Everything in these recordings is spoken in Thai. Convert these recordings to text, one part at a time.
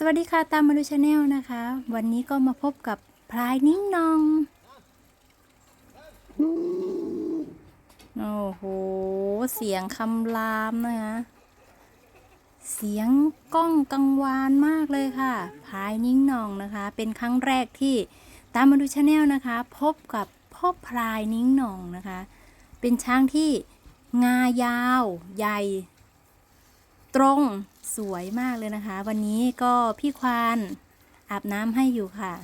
สวัสดีค่ะตามมาดูชาแนลนะคะ วันนี้ก็มาพบกับพลายนิ้งนอง โอ้โห เสียงคำรามนะคะ เสียงก้องกังวานมากเลยค่ะพลายนิ้งนองนะคะ เป็นครั้งแรกที่ตามมาดูชาแนลนะคะ พบกับพ่อพลายนิ้งนองนะคะ เป็นช้างที่งายาวใหญ่ ตรงสวยมากเลยนะคะ วันนี้ก็พี่ควานอาบน้ำให้อยู่ค่ะ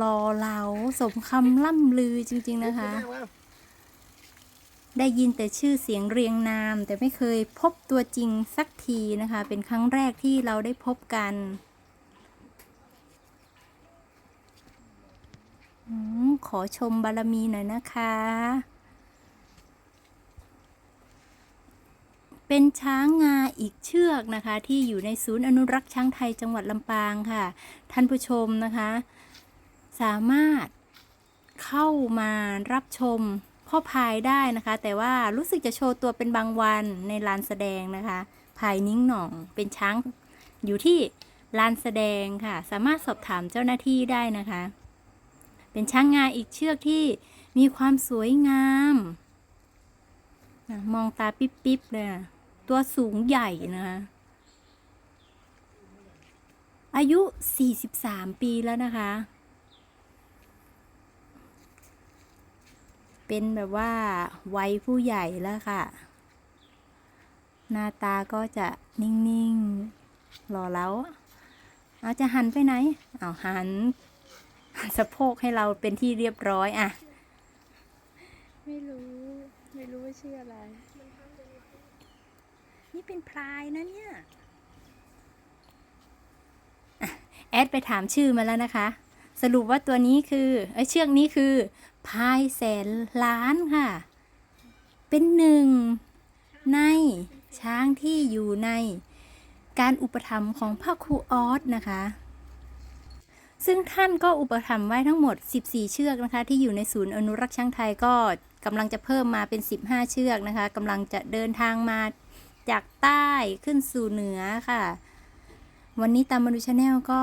รอเหลาสมคำล่ำลือจริง ๆนะคะ ได้ยินแต่ชื่อเสียงเรียงนาม แต่ไม่เคยพบตัวจริงสักทีนะคะ เป็นครั้งแรกที่เราได้พบกันขอชมบารมีหน่อยนะคะ เป็นช้างงาอีกเชือกนะคะ ที่อยู่ในศูนย์อนุรักษ์ช้างไทยจังหวัดลำปางค่ะ ท่านผู้ชมนะคะ สามารถเข้ามารับชมพ่อพายได้นะคะ แต่ว่ารู้สึกจะโชว์ตัวเป็นบางวันในลานแสดงนะคะพายนิ้งหน่องเป็นช้างอยู่ที่ลานแสดงค่ะ สามารถสอบถามเจ้าหน้าที่ได้นะคะ เป็นช้างงาอีกเชือกที่มีความสวยงาม มองตาปิ๊บๆเลย ตัวสูงใหญ่นะคะอายุ 43 ปีแล้วนะคะ เป็นแบบว่าวัยผู้ใหญ่แล้วค่ะ หน้าตาก็จะนิ่งๆหล่อเล้าเอาจะหันไปไหน เอาหันสะโพกให้เราเป็นที่เรียบร้อยอะ ไม่รู้ ไม่รู้ว่าชื่ออะไร นี่เป็นพลายนะเนี่ย แอดไปถามชื่อมาแล้วนะคะ สรุปว่าตัวนี้คือเอ้ยเชือกนี้คือ พายแสนล้านค่ะ เป็นหนึ่งในช้างที่อยู่ในการอุปถัมภ์ของพระครูออสนะคะ ซึ่งท่านก็อุปถัมภ์ไว้ทั้งหมด 14 เชือกนะคะ ที่อยู่ในศูนย์อนุรักษ์ช้างไทยก็กำลังจะเพิ่มมาเป็น 15 เชือกนะคะกำลังจะเดินทางมา จากใต้ขึ้นสู่เหนือค่ะ วันนี้ตามมาดูชาแนลก็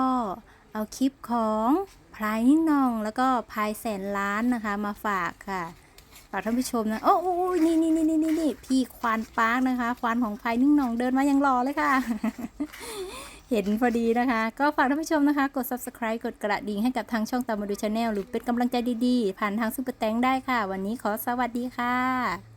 เอาคลิปของพลายนิ่งนอง แล้วก็พลายแสนล้านนะคะมาฝากค่ะฝากท่านผู้ชมนะโอ้โอ้นี่นี่นี่นี่นี่นี่พี่ควานปาร์กนะคะ ควานของพลายนิ่งนองเดินมายังรอเลยค่ะ เห็นพอดีนะคะ ก็ฝากท่านผู้ชมนะคะ กด subscribe กดกระดิ่งให้กับทางช่องตามมาดูชาแนลหรือเป็นกำลังใจดีๆ ผ่านทางซุปเปอร์แตงได้ค่ะ วันนี้ขอสวัสดีค่ะ